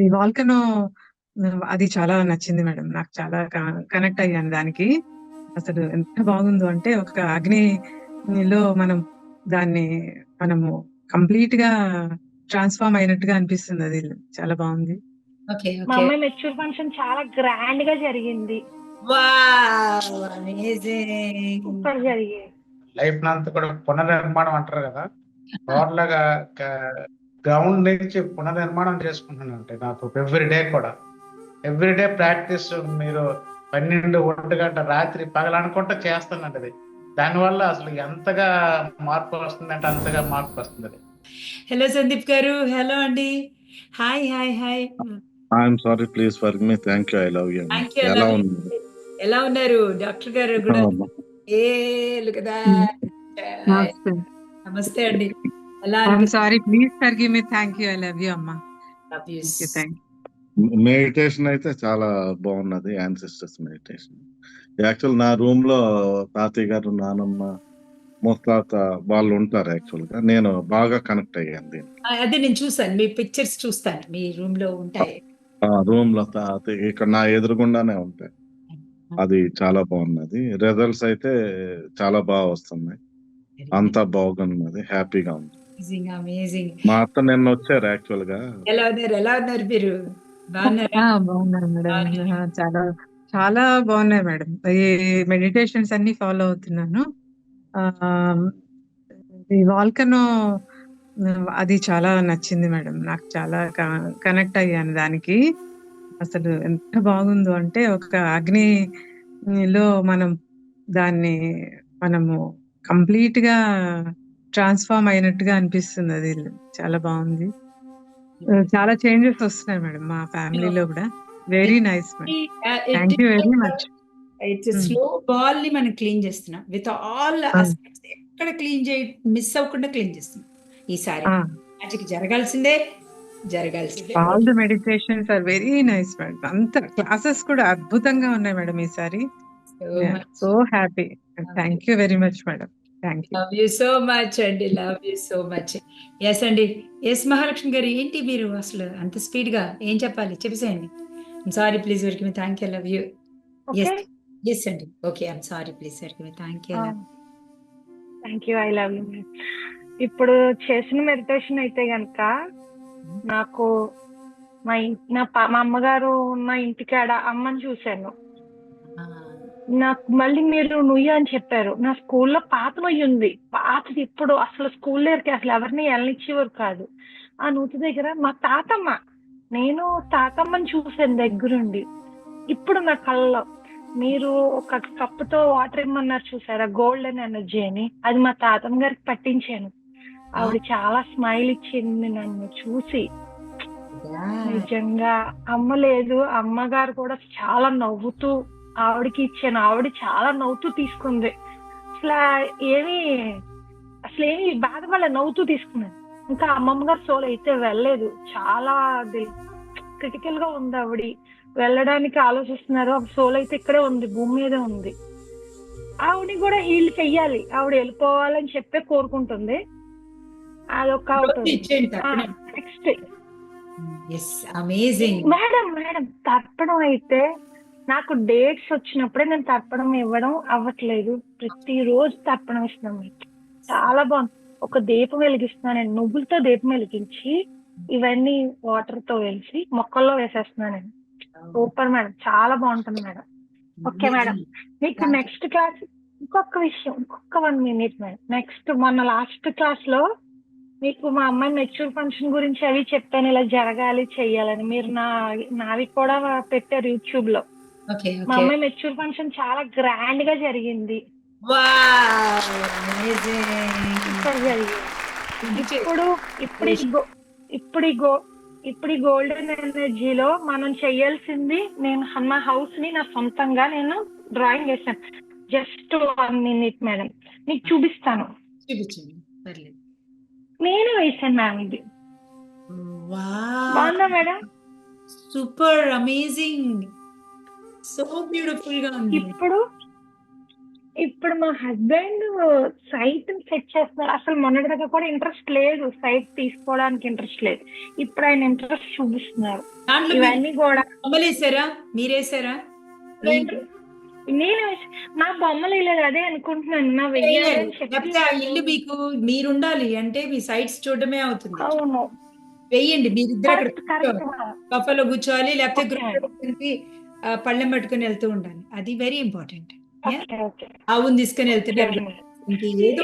ఈ వాల్కనో అది చాలా నచ్చింది మేడం. నాకు చాలా కనెక్ట్ అయ్యాను దానికి. అసలు ఎంత బాగుందో అంటే ఒక అగ్నిలో మనం దాన్ని మనము కంప్లీట్‌గా ట్రాన్స్‌ఫార్మ్ అయినట్టుగా అనిపిస్తుంది అది. చాలా బాగుంది. మా. అమ్మాయి మెచ్యూర్ ఫంక్షన్ చాలా గ్రాండ్గా జరిగింది. సూపర్. లైఫ్ అంతా కూడా పునర్నిర్మాణం అంటారు కదా టోటల్గా గ్రౌండ్ నుంచి పునర్నిర్మాణం చేసుకుంటున్నానంటే నాకు ఎవ్రీ డే కూడా ఎవ్రీ డే ప్రాక్టీస్ మీరు పన్నెండు ఒంటి గంట రాత్రి పగలనుకుంటా చేస్తానండి అది దానివల్ల అసలు ఎంతగా మార్పు వస్తుందంటే అంతగా మార్పు వస్తుంది అది హలో సందీప్ గారు. హలో అండి. Hi hi hi. I'm sorry please for me thank you I love you. ఎలా ఉంది ఎలా ఉన్నారు? డాక్టర్ గారు కూడా ఏ లుక్. నమస్తే అండి. మెడిటేషన్ అయితే చాలా బాగున్నది యాన్సిస్టర్స్ మెడిటేషన్ యాక్చువల్ నా రూమ్లో తాతయ్య గారు నానమ్మ ముత్తాత వాళ్ళు ఉంటారు యాక్చువల్గా నేను బాగా కనెక్ట్ అయ్యాను దీనికి. అదే నేను చూసాను. మీ పిక్చర్స్ చూస్తాను. మీ రూమ్లో ఉంటాయి. ఆ రూమ్లో తాతయ్య ఇక్కడ నా ఎదురుగుండానే ఉంటాయి. అది చాలా బాగున్నది. రిజల్ట్స్ అయితే చాలా బాగా వస్తున్నాయి. అంతా బాగున్నది. హ్యాపీగా ఉంది. Amazing amazing. మా అత్త నిన్న వచ్చారు యాక్చువల్గా ఎలా ఉన్నారు? ఎలా ఉన్నారు మీరు? బాగున్నారా? బాగున్నాను మేడం. చాలా చాలా బాగున్నాయి మేడం. ఈ మెడిటేషన్స్ అన్నీ ఫాలో అవుతున్నాను. ఈ వాల్కనో అది చాలా నచ్చింది మేడం. నాకు చాలా కనెక్ట్ అయ్యాను దానికి. అసలు ఎంత బాగుందో అంటే ఒక అగ్నిలో మనం దాన్ని మనము కంప్లీట్‌గా ట్రాన్స్‌ఫార్మ్ అయినట్టుగా అనిపిస్తుంది అది. చాలా బాగుంది. చాలా చేంజెస్ వస్తున్నాయి మేడం మా ఫ్యామిలీలో గూడా. Very nice. Thank you very much. It's. Slow బాల్ని మనం క్లీన్ చేస్తున్నాం. With all! ఆస్పెక్ట్స్ ఎక్కడ క్లీన్ చేయ మిస్ అవ్వకుండా క్లీన్ చేస్తున్నాం. ఈసారి! మ్యాజిక్ జరగాల్సిందే. జరగాల్సిందే. All the meditations are very nice madam. అంత క్లాసెస్ కూడా అద్భుతంగా ఉన్నాయి మేడం ఈసారి. So happy. Thank you very much madam. Love you so much అండి. Love you so much. Yes అండి. యెస్ మహాలక్ష్మి గారు ఏంటి మీరు అసలు అంత స్పీడ్‌గా ఏం చెప్పాలి? చెప్పేసేయండి. Sorry please work me. Thank you. Love you. Yes. Yes అండి. Okay. I'm sorry please work me. Thank you. Thank you. I love you. ఇప్పుడు చేసిన మెడిటేషన్ అయితే గనక నాకు మా నా మా అమ్మగారు ఉన్న ఇంటికాడ అమ్మని చూసాను. నాకు మళ్ళీ మీరు నుయ్య అని చెప్పారు. నా స్కూల్లో పాత నుయ్యి ఉంది. పాతది ఇప్పుడు అసలు స్కూల్ దగ్గరికి అసలు ఎవరిని ఎళ్ళనిచ్చేవారు కాదు. ఆ నూతి దగ్గర మా తాతమ్మ. నేను తాతమ్మని చూసాను దగ్గరుండి. ఇప్పుడు నా కళ్ళలో మీరు ఒక కప్పుతో వాటర్ ఇమ్మన్నారు చూసారా? గోల్డెన్ ఎనర్జీ అని. అది మా తాతమ్మ గారికి పట్టించాను. ఆవిడ చాలా స్మైల్ ఇచ్చింది నన్ను చూసి. నిజంగా అమ్మ లేదు. అమ్మగారు కూడా చాలా నవ్వుతూ ఆవిడకి ఇచ్చాను. ఆవిడ చాలా నవ్వుతూ తీసుకుంది. అసలా ఏమి అసలేమి బాధపడలే నవ్వుతూ తీసుకున్నాను. ఇంకా అమ్మమ్మ గారి సోల్ అయితే వెళ్ళలేదు. చాలా అది క్రిటికల్గా ఉంది ఆవిడ. వెళ్ళడానికి ఆలోచిస్తున్నారు. ఆ సోల్ అయితే ఇక్కడే ఉంది. భూమి మీదే ఉంది. ఆవిడని కూడా హీల్ చెయ్యాలి. ఆవిడ వెళ్ళిపోవాలని చెప్పే కోరుకుంటుంది. అదొక. నెక్స్ట్. అమేజింగ్. మేడం మేడం తర్పణం అయితే నాకు డేట్స్ వచ్చినప్పుడే నేను తర్పణం ఇవ్వడం అవ్వట్లేదు. ప్రతిరోజు తర్పణం ఇస్తున్నాం మీకు. చాలా బాగుంది. ఒక దీపం వెలిగిస్తున్నానండి. నువ్వులతో దీపం వెలిగించి ఇవన్నీ వాటర్తో వేసి మొక్కల్లో వేసేస్తున్నానండి. Super madam. చాలా బాగుంటుంది మేడం. Okay madam. మీకు నెక్స్ట్ క్లాస్ ఇంకొక విషయం ఇంకొక 1 మినిట్ మేడం. నెక్స్ట్ మొన్న లాస్ట్ క్లాస్లో మీకు మా అమ్మాయి మెచ్యూర్ ఫంక్షన్ గురించి అవి చెప్పాను. ఇలా జరగాలి, చెయ్యాలని. మీరు నా నావి కూడా పెట్టారు యూట్యూబ్లో. మా. అమ్మాయి మెచ్యూర్ ఫంక్షన్ చాలా గ్రాండ్గా జరిగింది. ఇప్పుడు ఇప్పుడు ఇప్పుడు ఇప్పుడు ఈ గోల్డెన్ ఎనర్జీలో మనం చేయాల్సింది నేను మా హౌస్ని నా సొంతంగా నేను డ్రాయింగ్ వేసాను. Just 1 minute madam. మీకు చూపిస్తాను. నేనే వేసాను మ్యామ్ ఇది. బాగుందా మేడం? Super amazing. సో బ్యూటిఫుల్గా ఉంది. ఇప్పుడు ఇప్పుడు మా హస్బెండ్ సైట్ సెట్ చేస్తున్నారు. అసలు మొన్నటి దాకా కూడా ఇంట్రెస్ట్ లేదు సైట్ తీసుకోవడానికి ఇంట్రెస్ట్ లేదు. ఇప్పుడు ఆయన ఇంట్రెస్ట్ చూపిస్తున్నారు. ఇవన్నీ కూడా బొమ్మలేసారా? మీరేసారా? నేను మా బొమ్మలు వేయలేదు అదే అనుకుంటున్నాను. నా ఆ ఇల్లు మీకు మీరుండాలి. అంటే మీ సైట్స్ చూడడమే అవుతుంది. అవును. వెయ్యండి. మీరిద్దరు బఫలో కూర్చోవాలి. లేకపోతే పళ్ళెం పట్టుకొని వెళ్తూ ఉండాలి. అది వెరీ ఇంపార్టెంట్ ఆవును తీసుకొని వెళ్తున్నారు ఏదో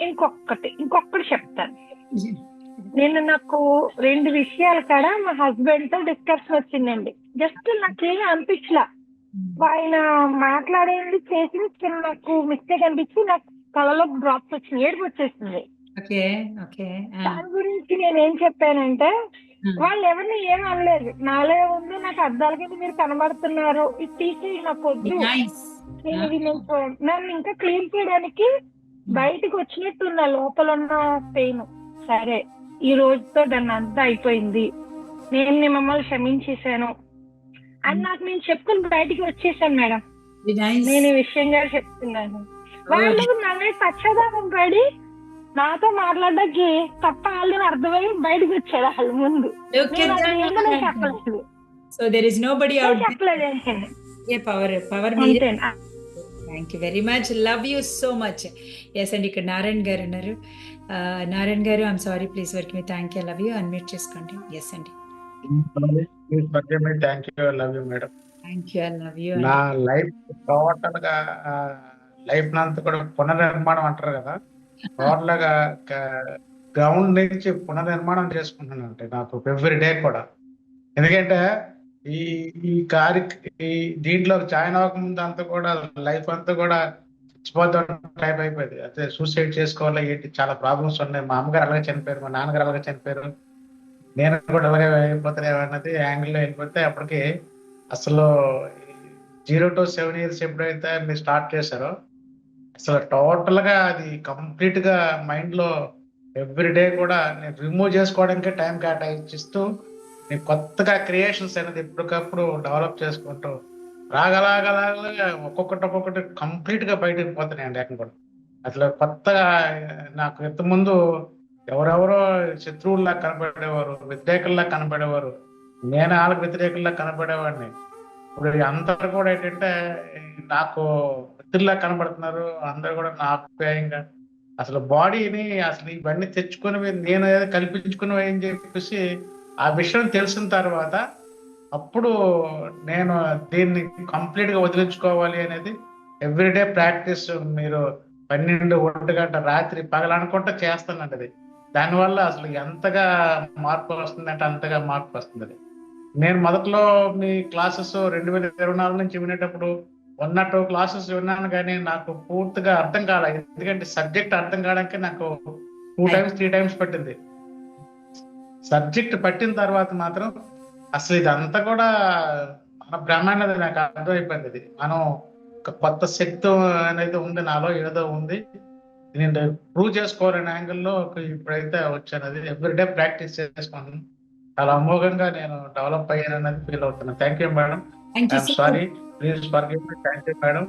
ఇంకొకటి ఇంకొకటి చెప్తాను. నేను నాకు రెండు విషయాల కాడ మా హస్బెండ్తో డిస్కషన్ వచ్చిందండి. జస్ట్ నాకేం అనిపించలా. ఆయన మాట్లాడేది చేసింది చిన్న నాకు మిస్టేక్ అనిపించి నాకు కళలో డ్రాప్స్ వచ్చింది ఏడుపు వచ్చేసింది. దాని గురించి నేను ఏం చెప్పానంటే వాళ్ళు ఎవరిని ఏం అనలేదు. నాలో ఉంది నాకు అద్దాల కింద మీరు కనబడుతున్నారు. ఇది తీసి నాకు వద్దు నన్ను ఇంకా క్లీన్ చేయడానికి బయటకు వచ్చినట్టు నా లోపల ఉన్న పెయిన్. సరే ఈ రోజుతో దాన్ని అంతా అయిపోయింది. నేను మిమ్మల్ని క్షమించేశాను. అని నాకు నేను చెప్పుకుని బయటికి వచ్చేసాను మేడం. నేను ఈ విషయంగా చెప్తున్నాను. వాళ్ళు నన్ను పశ్చాత్తాపం పడి నాతో మాట్లాడడానికి తప్ప వాళ్ళు అర్థమై బయటకు వచ్చారు వాళ్ళ ముందు. చెప్పలేదు. So there is nobody చెప్పలేదు power power thank you very much love you so much yes అండి ఇక్కడ నారాయణ గారు ఉన్నారు. ఆ, నారాయణ గారు I'm sorry please work me thank you love you unmute చేసుకోండి. ఎస్ అండి thank you love you madam thank you love you నా life టోటల్గా లైఫ్ అంతా కూడా పునర్నిర్మాణం అంటారు కదా. టోటల్గా గ్రౌండ్ నుంచి పునర్నిర్మాణం చేసుకుంటున్నాను అంటే నాకు ఎవ్రీ డే కూడా. ఎందుకంటే ఈ ఈ కారి ఈ దీంట్లో జాయిన్ అవ్వకముందు అంతా కూడా లైఫ్ అంతా కూడా చచ్చిపోతాం టైప్ అయిపోయింది. అదే సూసైడ్ చేసుకోవాలి ఏంటి? చాలా ప్రాబ్లమ్స్ ఉన్నాయి. మా అమ్మగారు అలాగే చనిపోయారు మా నాన్నగారు అలాగే చనిపోయారు. నేను కూడా అలాగే అయిపోతాను అన్నది యాంగిల్లో వెళ్ళిపోతే అప్పటికి అసలు జీరో టు సెవెన్ ఇయర్స్ ఎప్పుడైతే మీరు స్టార్ట్ చేశారో అసలు టోటల్గా అది కంప్లీట్గా మైండ్లో ఎవ్రీ డే కూడా నేను రిమూవ్ చేసుకోవడానికి టైం కేటాయించిస్తూ నేను కొత్తగా క్రియేషన్స్ అనేది ఎప్పటికప్పుడు డెవలప్ చేసుకుంటూ రాగలాగలాగా ఒక్కొక్కటి ఒక్కొక్కటి కంప్లీట్గా బయటకు పోతున్నాయండి అక్కడ కూడా. అసలు కొత్తగా నాకు ఇంతకుముందు ఎవరెవరో శత్రువుల్లా కనపడేవారు వ్యతిరేకుల్లా కనపడేవారు నేను వాళ్ళకి వ్యతిరేకుల్లా కనపడేవాడిని ఇప్పుడు అందరు కూడా ఏంటంటే నాకు మిత్రుల్లా కనబడుతున్నారు. అందరు కూడా నా అభిప్రాయంగా అసలు బాడీని అసలు ఇవన్నీ తెచ్చుకుని నేను ఏదో కల్పించుకుని అని చెప్పేసి ఆ విషయం తెలిసిన తర్వాత అప్పుడు నేను దీన్ని కంప్లీట్గా వదిలించుకోవాలి అనేది ఎవ్రీడే ప్రాక్టీస్ మీరు పన్నెండు ఒంటి గంట రాత్రి పగలనుకుంటా చేస్తానండి అది దానివల్ల అసలు ఎంతగా మార్పు వస్తుందంటే అంతగా మార్పు వస్తుంది అది నేను మొదట్లో మీ క్లాసెస్ రెండు వేల ఇరవై నాలుగు నుంచి వినేటప్పుడు వన్ నాట్ టూ క్లాసెస్ విన్నాను కానీ నాకు పూర్తిగా అర్థం కాలేదు ఎందుకంటే సబ్జెక్ట్ అర్థం కావడానికి నాకు టూ టైమ్స్ త్రీ టైమ్స్ పట్టింది. సబ్జెక్ట్ పట్టిన తర్వాత మాత్రం అసలు ఇదంతా కూడా మన బ్రహ్మాండది నాకు అర్థమైపోయింది ఇది మనం ఒక కొత్త శక్తి అనేది ఉంది నాలో ఏదో ఉంది. నేను ప్రూవ్ చేసుకోవాలనే యాంగిల్లో ఇప్పుడైతే వచ్చాను. అది ఎవ్రీడే ప్రాక్టీస్ చేసుకుంటున్నాను. చాలా అమోఘంగా నేను డెవలప్ అయ్యాను అనేది ఫీల్ అవుతున్నాను thank you madam sorry please forgive me thank you madam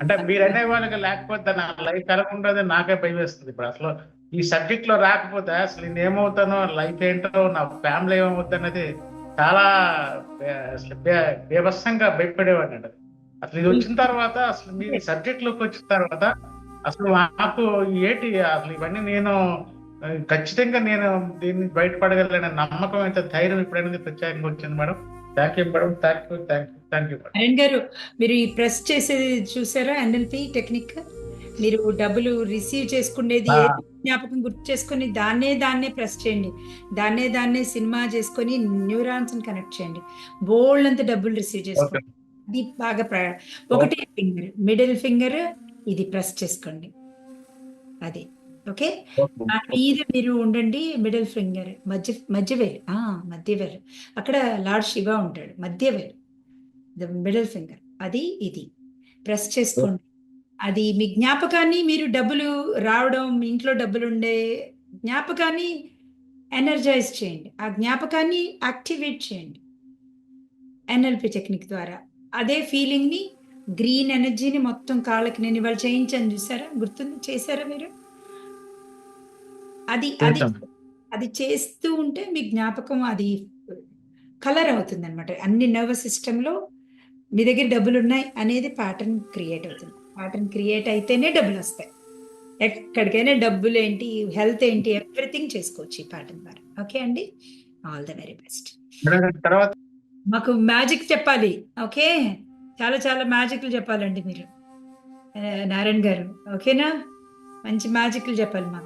అంటే మీరు అనే వాళ్ళకి లేకపోతే నా లైఫ్ ఎలా ఉండదు నాకే భయం వేస్తుంది ఇప్పుడు. అసలు ఈ సబ్జెక్ట్లో రాకపోతే అసలు నేను ఏమవుతానో లైఫ్ ఏంటో నా ఫ్యామిలీ ఏమవుతుంది అనేది చాలా అసలు బేభత్సంగా భయపడేవాడిని అండి అసలు ఇది వచ్చిన తర్వాత అసలు మీ సబ్జెక్ట్లోకి వచ్చిన తర్వాత అసలు నాకు ఏంటి అసలు ఇవన్నీ నేను ఖచ్చితంగా నేను దీన్ని బయటపడగలనే నమ్మకం అయితే ధైర్యం ఇప్పుడైనా ప్రత్యేకంగా వచ్చింది madam. Thank you madam. Thank you thank you thank you Arun గారు మీరు ఈ ప్రెస్ చేసేది చూసారా? NLP technique? మీరు డబ్బులు రిసీవ్ చేసుకునేది జ్ఞాపకం గుర్తు చేసుకొని దాన్నే దాన్నే ప్రెస్ చేయండి. దాన్నే దాన్నే సినిమా చేసుకొని న్యూరాన్స్ కనెక్ట్ చేయండి. బోల్డ్ అంత డబ్బులు రిసీవ్ చేసుకోండి. అది బాగా ఒకటే ఫింగర్ మిడిల్ ఫింగర్ ఇది ప్రెస్ చేసుకోండి. అది. ఓకే? ఆ మీద మీరు ఉండండి మిడిల్ ఫింగర్ మధ్య మధ్యవేలు మధ్యవేలు అక్కడ లార్డ్ శివ ఉంటాడు మధ్యవేలు ద మిడిల్ ఫింగర్ అది ఇది. ప్రెస్ చేసుకోండి. అది మీ జ్ఞాపకాన్ని మీరు డబ్బులు రావడం మీ ఇంట్లో డబ్బులు ఉండే జ్ఞాపకాన్ని ఎనర్జైజ్ చేయండి. ఆ జ్ఞాపకాన్ని యాక్టివేట్ చేయండి. ఎన్ఎల్పి టెక్నిక్ ద్వారా. అదే ఫీలింగ్ని గ్రీన్ ఎనర్జీని మొత్తం కాళ్ళకి నేను ఇవాళ చేయించాను చూసారా? గుర్తుంది? చేశారా మీరు? అది అది. అది చేస్తూ ఉంటే మీ జ్ఞాపకం అది కలర్ అవుతుంది అనమాట అన్ని నర్వస్ సిస్టంలో మీ దగ్గర డబ్బులు ఉన్నాయి అనేది ప్యాటర్న్ క్రియేట్ అవుతుంది. ప్యాటర్న్ క్రియేట్ అయితేనే డబ్బులు వస్తాయి ఎక్కడికైనా డబ్బులు ఏంటి హెల్త్ ఏంటి ఎవ్రీథింగ్ చేసుకోవచ్చు ఈ ప్యాటర్న్ ద్వారా. ఓకే అండి? ఆల్ ద వెరీ బెస్ట్ తర్వాత? మాకు మ్యాజిక్ చెప్పాలి. ఓకే చాలా చాలా మ్యాజిక్లు చెప్పాలండి మీరు. నారాయణ గారు. ఓకేనా మంచి మ్యాజిక్లు చెప్పాలి మాకు.